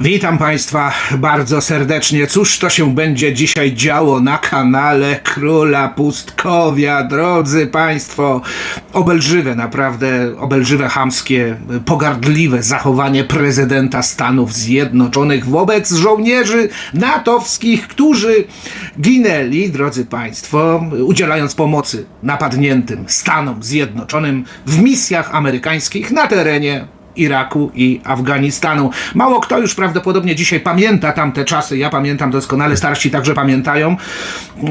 Witam Państwa bardzo serdecznie. Cóż to się będzie dzisiaj działo na kanale Króla Pustkowia, drodzy Państwo? Obelżywe, naprawdę obelżywe, chamskie, pogardliwe zachowanie prezydenta Stanów Zjednoczonych wobec żołnierzy natowskich, którzy ginęli, drodzy Państwo, udzielając pomocy napadniętym Stanom Zjednoczonym w misjach amerykańskich na terenie Iraku i Afganistanu. Mało kto już prawdopodobnie dzisiaj pamięta tamte czasy. Ja pamiętam doskonale, starsi także pamiętają.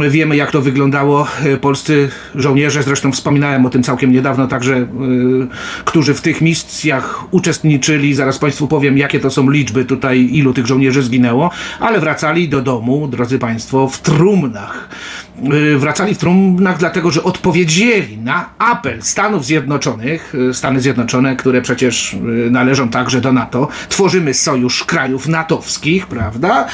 Wiemy, jak to wyglądało. E, Polscy żołnierze, zresztą wspominałem o tym całkiem niedawno, także y, którzy w tych misjach uczestniczyli. Zaraz Państwu powiem, jakie to są liczby tutaj, ilu tych żołnierzy zginęło, ale wracali do domu, drodzy Państwo, w trumnach. Y, Wracali w trumnach dlatego, że odpowiedzieli na apel Stanów Zjednoczonych, y, Stany Zjednoczone, które przecież y, należą także do NATO. Tworzymy sojusz krajów natowskich, prawda?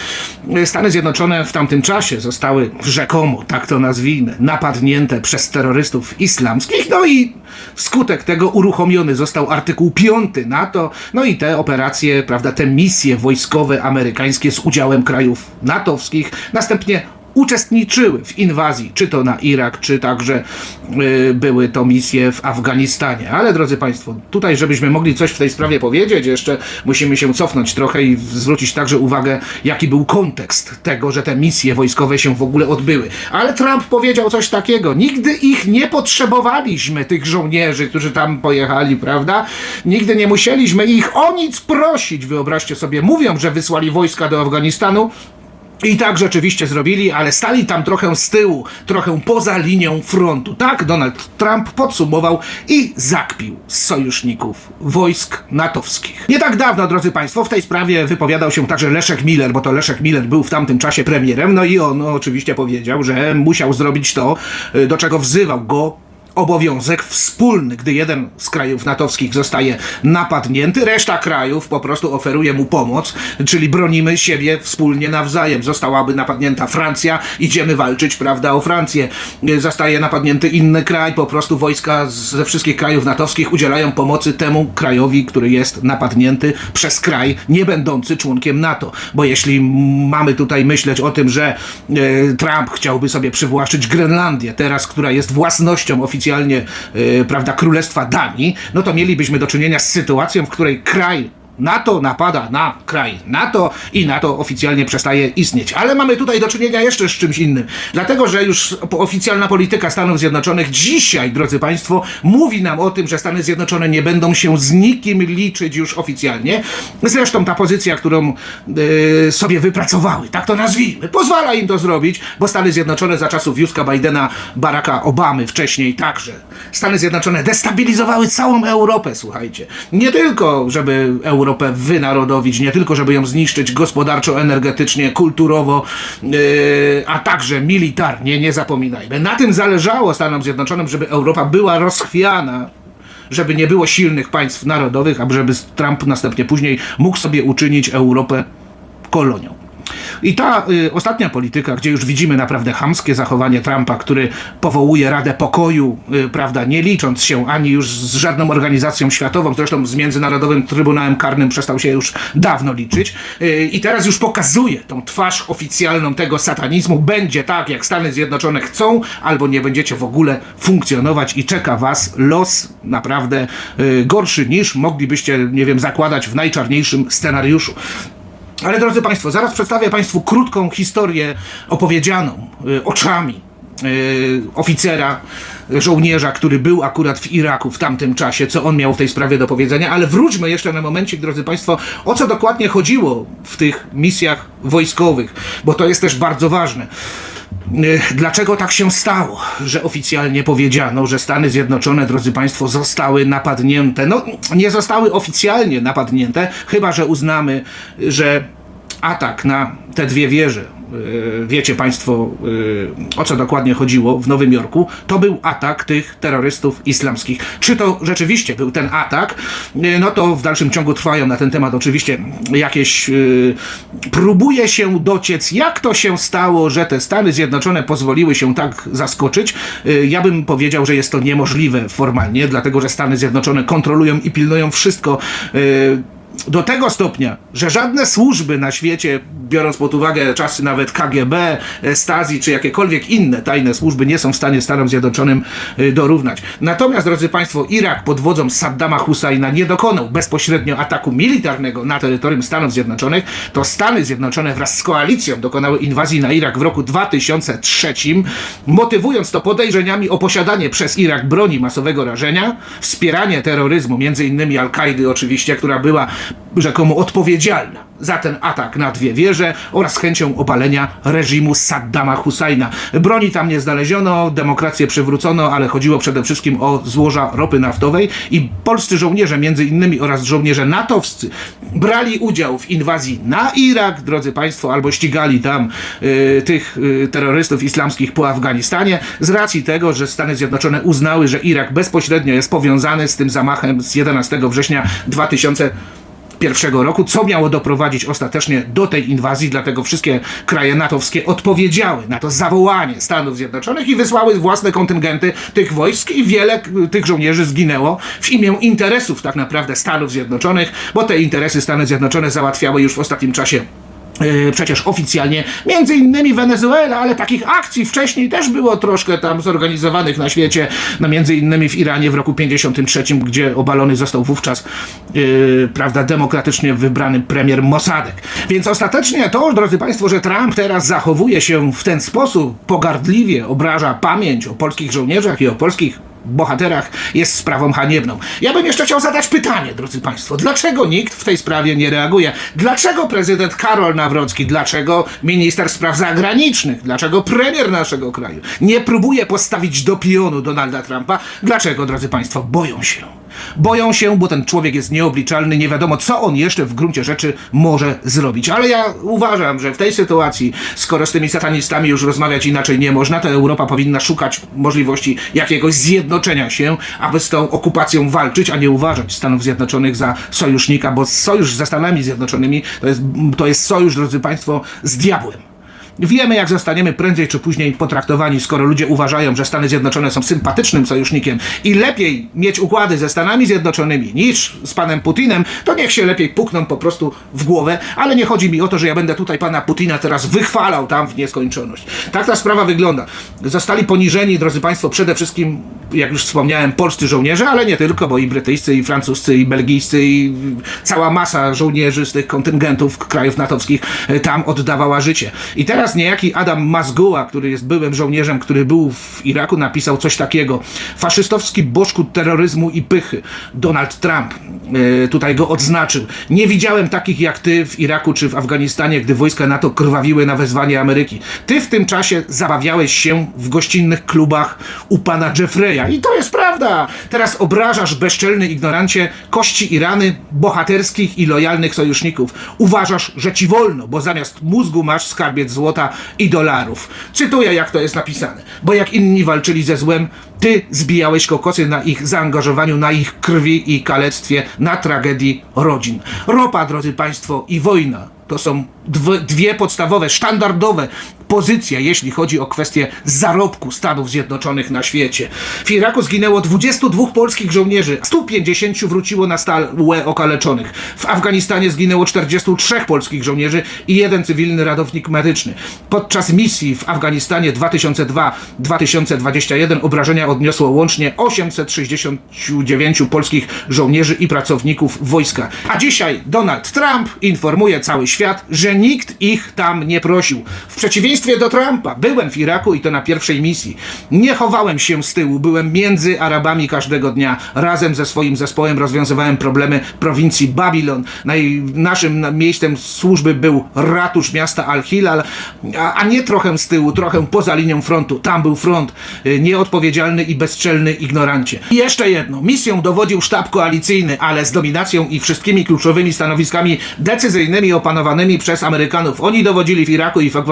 Stany Zjednoczone w tamtym czasie zostały rzekomo, tak to nazwijmy, napadnięte przez terrorystów islamskich, no i wskutek tego uruchomiony został artykuł 5 NATO, no i te operacje, prawda, te misje wojskowe amerykańskie z udziałem krajów natowskich, następnie uczestniczyły w inwazji, czy to na Irak, czy także y, były to misje w Afganistanie. Ale drodzy Państwo, tutaj, żebyśmy mogli coś w tej sprawie powiedzieć, jeszcze musimy się cofnąć trochę i zwrócić także uwagę, jaki był kontekst tego, że te misje wojskowe się w ogóle odbyły. Ale Trump powiedział coś takiego: nigdy ich nie potrzebowaliśmy, tych żołnierzy, którzy tam pojechali, prawda? Nigdy nie musieliśmy ich o nic prosić. Wyobraźcie sobie, mówią, że wysłali wojska do Afganistanu. I tak rzeczywiście zrobili, ale stali tam trochę z tyłu, trochę poza linią frontu. Tak Donald Trump podsumował i zakpił sojuszników wojsk natowskich. Nie tak dawno, drodzy Państwo, w tej sprawie wypowiadał się także Leszek Miller, bo to Leszek Miller był w tamtym czasie premierem, no i on oczywiście powiedział, że musiał zrobić to, y, do czego wzywał go obowiązek wspólny, gdy jeden z krajów natowskich zostaje napadnięty, reszta krajów po prostu oferuje mu pomoc, czyli bronimy siebie wspólnie nawzajem. Zostałaby napadnięta Francja, idziemy walczyć, prawda, o Francję. Zostaje napadnięty inny kraj, po prostu wojska ze wszystkich krajów natowskich udzielają pomocy temu krajowi, który jest napadnięty przez kraj nie będący członkiem NATO. Bo jeśli mamy tutaj myśleć o tym, że e, Trump chciałby sobie przywłaszczyć Grenlandię, teraz, która jest własnością oficjalnie, e, prawda, Królestwa Danii, no to mielibyśmy do czynienia z sytuacją, w której kraj NATO napada na kraj NATO i NATO oficjalnie przestaje istnieć. Ale mamy tutaj do czynienia jeszcze z czymś innym. Dlatego, że już oficjalna polityka Stanów Zjednoczonych dzisiaj, drodzy Państwo, mówi nam o tym, że Stany Zjednoczone nie będą się z nikim liczyć już oficjalnie. Zresztą ta pozycja, którą e, sobie wypracowały, tak to nazwijmy, pozwala im to zrobić, bo Stany Zjednoczone za czasów Juska Bidena, Baracka Obamy wcześniej także. Stany Zjednoczone destabilizowały całą Europę, słuchajcie. Nie tylko, żeby Europę wynarodowić, nie tylko, żeby ją zniszczyć gospodarczo, energetycznie, kulturowo, yy, a także militarnie, nie zapominajmy. Na tym zależało Stanom Zjednoczonym, żeby Europa była rozchwiana żeby nie było silnych państw narodowych, a żeby Trump następnie później mógł sobie uczynić Europę kolonią. I ta y, ostatnia polityka, gdzie już widzimy naprawdę chamskie zachowanie Trumpa, który powołuje Radę Pokoju, y, prawda, nie licząc się ani już z żadną organizacją światową, zresztą z Międzynarodowym Trybunałem Karnym przestał się już dawno liczyć. Y, I teraz już pokazuje tą twarz oficjalną tego satanizmu. Będzie tak, jak Stany Zjednoczone chcą, albo nie będziecie w ogóle funkcjonować i czeka was los naprawdę y, gorszy niż moglibyście, nie wiem, zakładać w najczarniejszym scenariuszu. Ale drodzy Państwo, zaraz przedstawię Państwu krótką historię opowiedzianą y, oczami y, oficera, żołnierza, który był akurat w Iraku w tamtym czasie, co on miał w tej sprawie do powiedzenia, ale wróćmy jeszcze na momencik, drodzy Państwo, o co dokładnie chodziło w tych misjach wojskowych, bo to jest też bardzo ważne. Y, Dlaczego tak się stało, że oficjalnie powiedziano, że Stany Zjednoczone, drodzy Państwo, zostały napadnięte? No, nie zostały oficjalnie napadnięte, chyba że uznamy, że atak na te dwie wieże, wiecie Państwo, y, o co dokładnie chodziło w Nowym Jorku, to był atak tych terrorystów islamskich. Czy to rzeczywiście był ten atak? Y, No to w dalszym ciągu trwają na ten temat oczywiście jakieś. Próbuje się dociec, jak to się stało, że te Stany Zjednoczone pozwoliły się tak zaskoczyć. Ja bym powiedział, że jest to niemożliwe formalnie, dlatego że Stany Zjednoczone kontrolują i pilnują wszystko. Do tego stopnia, że żadne służby na świecie, biorąc pod uwagę czasy nawet KGB, e, Stasi czy jakiekolwiek inne tajne służby, nie są w stanie Stanom Zjednoczonym e, dorównać. Natomiast, drodzy Państwo, Irak pod wodzą Saddama Husajna nie dokonał bezpośrednio ataku militarnego na terytorium Stanów Zjednoczonych, to Stany Zjednoczone wraz z koalicją dokonały inwazji na Irak w roku 2003, motywując to podejrzeniami o posiadanie przez Irak broni masowego rażenia, wspieranie terroryzmu, między innymi Al-Kaidy oczywiście, która była rzekomo odpowiedzialna za ten atak na dwie wieże oraz chęcią obalenia reżimu Saddama Husajna. Broni tam nie znaleziono, demokrację przywrócono, ale chodziło przede wszystkim o złoża ropy naftowej i polscy żołnierze między innymi oraz żołnierze natowscy brali udział w inwazji na Irak, drodzy Państwo, albo ścigali tam y, tych y, terrorystów islamskich po Afganistanie z racji tego, że Stany Zjednoczone uznały, że Irak bezpośrednio jest powiązany z tym zamachem z 11 września 2000 pierwszego roku, co miało doprowadzić ostatecznie do tej inwazji, dlatego wszystkie kraje natowskie odpowiedziały na to zawołanie Stanów Zjednoczonych i wysłały własne kontyngenty tych wojsk i wiele tych żołnierzy zginęło w imię interesów tak naprawdę Stanów Zjednoczonych, bo te interesy Stany Zjednoczone załatwiały już w ostatnim czasie przecież oficjalnie, między innymi Wenezuela, ale takich akcji wcześniej też było troszkę tam zorganizowanych na świecie, no między innymi w Iranie w roku 53, gdzie obalony został wówczas, yy, prawda, demokratycznie wybrany premier Mossadegh. Więc ostatecznie to, drodzy Państwo, że Trump teraz zachowuje się w ten sposób, pogardliwie obraża pamięć o polskich żołnierzach i o polskich bohaterach jest sprawą haniebną. Ja bym jeszcze chciał zadać pytanie, drodzy Państwo. Dlaczego nikt w tej sprawie nie reaguje? Dlaczego prezydent Karol Nawrocki, dlaczego minister spraw zagranicznych, dlaczego premier naszego kraju nie próbuje postawić do pionu Donalda Trumpa? Dlaczego, drodzy Państwo, boją się? Boją się, bo ten człowiek jest nieobliczalny, nie wiadomo, co on jeszcze w gruncie rzeczy może zrobić. Ale ja uważam, że w tej sytuacji, skoro z tymi satanistami już rozmawiać inaczej nie można, to Europa powinna szukać możliwości jakiegoś zjednoczenia się, aby z tą okupacją walczyć, a nie uważać Stanów Zjednoczonych za sojusznika, bo sojusz ze Stanami Zjednoczonymi to jest, to jest sojusz, drodzy Państwo, z diabłem. Wiemy, jak zostaniemy prędzej czy później potraktowani, skoro ludzie uważają, że Stany Zjednoczone są sympatycznym sojusznikiem i lepiej mieć układy ze Stanami Zjednoczonymi niż z panem Putinem, to niech się lepiej pukną po prostu w głowę, ale nie chodzi mi o to, że ja będę tutaj pana Putina teraz wychwalał tam w nieskończoność. Tak ta sprawa wygląda. Zostali poniżeni, drodzy Państwo, przede wszystkim, jak już wspomniałem, polscy żołnierze, ale nie tylko, bo i brytyjscy, i francuscy, i belgijscy, i cała masa żołnierzy z tych kontyngentów krajów natowskich e, tam oddawała życie. I teraz niejaki Adam Mazgoła, który jest byłym żołnierzem, który był w Iraku, napisał coś takiego. Faszystowski bożkut terroryzmu i pychy. Donald Trump e, tutaj go odznaczył. Nie widziałem takich jak ty w Iraku czy w Afganistanie, gdy wojska NATO krwawiły na wezwanie Ameryki. Ty w tym czasie zabawiałeś się w gościnnych klubach u pana Jeffreya. I to jest prawda. Teraz obrażasz bezczelny ignorancie kości Irany, bohaterskich i lojalnych sojuszników. Uważasz, że ci wolno, bo zamiast mózgu masz skarbiec złota i dolarów. Cytuję, jak to jest napisane. Bo jak inni walczyli ze złem, ty zbijałeś kokosy na ich zaangażowaniu, na ich krwi i kalectwie, na tragedii rodzin. Ropa, drodzy Państwo, i wojna to są dwie, podstawowe, sztandardowe pozycje, jeśli chodzi o kwestię zarobku Stanów Zjednoczonych na świecie. W Iraku zginęło 22 polskich żołnierzy, 150 wróciło na stałe okaleczonych. W Afganistanie zginęło 43 polskich żołnierzy i jeden cywilny ratownik medyczny. Podczas misji w Afganistanie 2002-2021 obrażenia odniosło łącznie 869 polskich żołnierzy i pracowników wojska. A dzisiaj Donald Trump informuje cały świat, że nikt ich tam nie prosił. W przeciwieństwie do Trumpa byłem w Iraku i to na pierwszej misji. Nie chowałem się z tyłu, byłem między Arabami każdego dnia. Razem ze swoim zespołem rozwiązywałem problemy prowincji Babilon. Naj, naszym na- miejscem służby był ratusz miasta Al-Hilal, a, a nie trochę z tyłu, trochę poza linią frontu. Tam był front. Y, Nieodpowiedzialny i bezczelny ignorancie. I jeszcze jedno. Misją dowodził sztab koalicyjny, ale z dominacją i wszystkimi kluczowymi stanowiskami decyzyjnymi opanowanymi przez Amerykanów. Oni dowodzili w Iraku i w,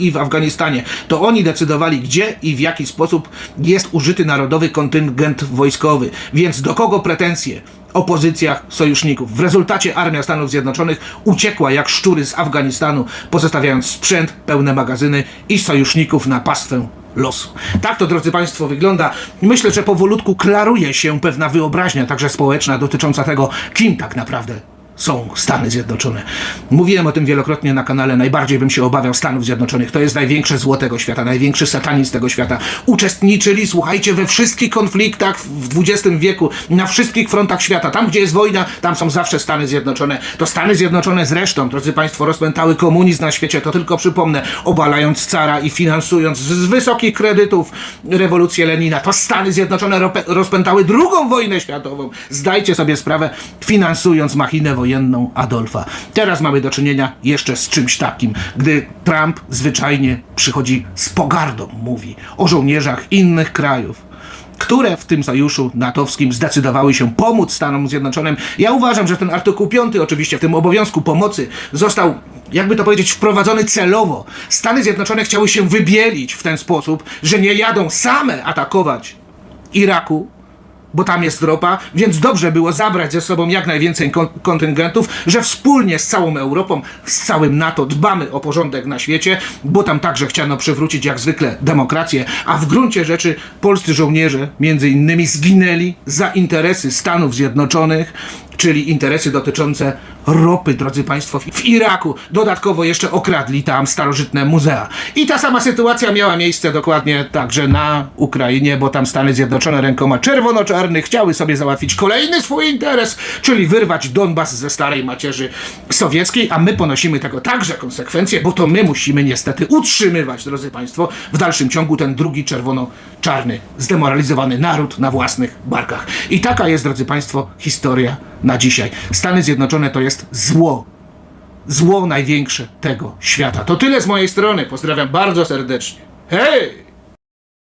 i w Afganistanie. To oni decydowali, gdzie i w jaki sposób jest użyty narodowy kontyngent wojskowy. Więc do kogo pretensje? o pozycjach sojuszników. W rezultacie armia Stanów Zjednoczonych uciekła jak szczury z Afganistanu, pozostawiając sprzęt, pełne magazyny i sojuszników na pastwę losu. Tak to, drodzy Państwo, wygląda. Myślę, że powolutku klaruje się pewna wyobraźnia, także społeczna, dotycząca tego, kim tak naprawdę są Stany Zjednoczone. Mówiłem o tym wielokrotnie na kanale. Najbardziej bym się obawiał Stanów Zjednoczonych. To jest największe zło tego świata, największy satanizm tego świata. Uczestniczyli, słuchajcie, we wszystkich konfliktach w XX wieku, na wszystkich frontach świata. Tam, gdzie jest wojna, tam są zawsze Stany Zjednoczone. To Stany Zjednoczone zresztą, drodzy Państwo, rozpętały komunizm na świecie. To tylko przypomnę, obalając cara i finansując z wysokich kredytów rewolucję Lenina. To Stany Zjednoczone rozpętały drugą wojnę światową. Zdajcie sobie sprawę, finansując machinę wojenną Adolfa. Teraz mamy do czynienia jeszcze z czymś takim, gdy Trump zwyczajnie przychodzi z pogardą, mówi o żołnierzach innych krajów które w tym sojuszu natowskim zdecydowały się pomóc Stanom Zjednoczonym. Ja uważam, że ten artykuł 5 oczywiście w tym obowiązku pomocy został, jakby to powiedzieć, wprowadzony celowo. Stany Zjednoczone chciały się wybielić w ten sposób, że nie jadą same atakować Iraku, bo tam jest ropa, więc dobrze było zabrać ze sobą jak najwięcej kon- kontyngentów, że wspólnie z całą Europą, z całym NATO dbamy o porządek na świecie, bo tam także chciano przywrócić jak zwykle demokrację, a w gruncie rzeczy polscy żołnierze między innymi zginęli za interesy Stanów Zjednoczonych, czyli interesy dotyczące ropy, drodzy Państwo, w Iraku. Dodatkowo jeszcze okradli tam starożytne muzea. I ta sama sytuacja miała miejsce dokładnie także na Ukrainie, bo tam Stany Zjednoczone rękoma czerwono-czarnych chciały sobie załatwić kolejny swój interes, czyli wyrwać Donbas ze starej macierzy sowieckiej, a my ponosimy tego także konsekwencje, bo to my musimy niestety utrzymywać, drodzy Państwo, w dalszym ciągu ten drugi czerwono-czarny, zdemoralizowany naród na własnych barkach. I taka jest, drodzy Państwo, historia na dzisiaj. Stany Zjednoczone to jest zło. Zło największe tego świata. To tyle z mojej strony. Pozdrawiam bardzo serdecznie. Hej!